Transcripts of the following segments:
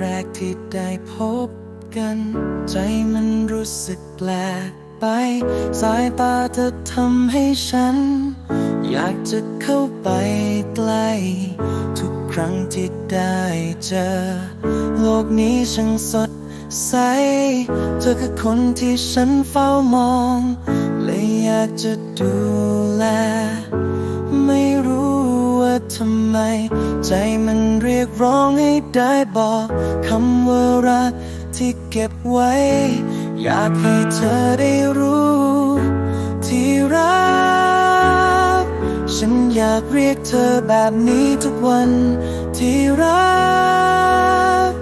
แรกที่ได้พบกัน ใจมันรู้สึกแปลกไป สายตาเธอทำให้ฉัน อยากจะเข้าไปใกล้ทุกครั้งที่ได้เจอ โลกนี้ช่างสดใส เธอคือคนที่ฉันเฝ้ามอง เลยอยากจะดูแล ทำไม ใจมันเรียกร้องให้ได้บอกคำว่ารักที่เก็บไว้ อยากให้เธอได้รู้ ที่รัก ฉันอยากเรียกเธอแบบนี้ทุกวัน ที่รัก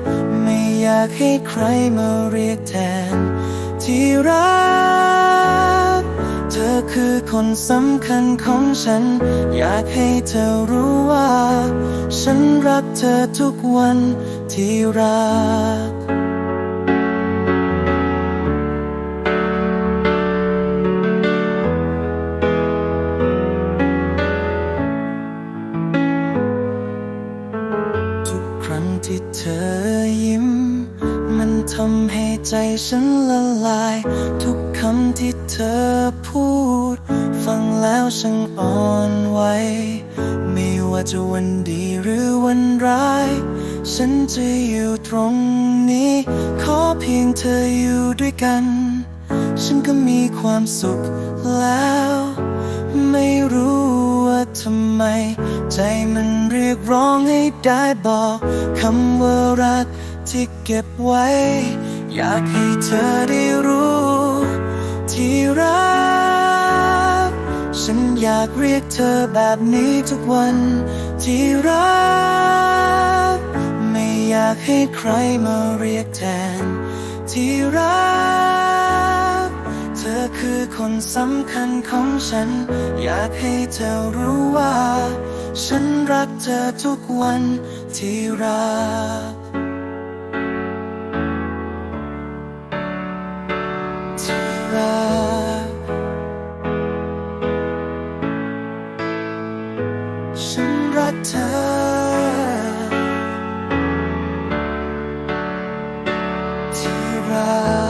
ไม่อยากให้ใครมาเรียกแทน ที่รัก อคือคนสำคัญของฉัน อยากให้เธอรู้ว่า ฉันรักเธอทุกวันที่รักทุกครั้งที่เธอยิ้ม มันทำให้ใจฉันละลายทุกำที่เธอพูด ฟังแล้วช่างอ่อนไหวไม่ว่าจะวันดีหรือวันร้าย ฉันจะอยู่ตรงนี้ ขอเพียงเธออยู่ด้วยกัน ฉันก็มีความสุขแล้ว ไม่รู้ว่าทำไม ใจมันเรียกร้องให้ได้บอกคำว่ารักที่เก็บไว้ อยากให้เธอได้รู้ ที่รัก ฉันอยากเรียกเธอแบบนี้ทุกวันที่รัก ไม่อยากให้ใครมาเรียกแทน ที่รัก เธอคือคนสำคัญของฉัน อยากให้เธอรู้ว่า ฉันรักเธอทุกวันที่รัก ฉันรักเธอ ที่รัก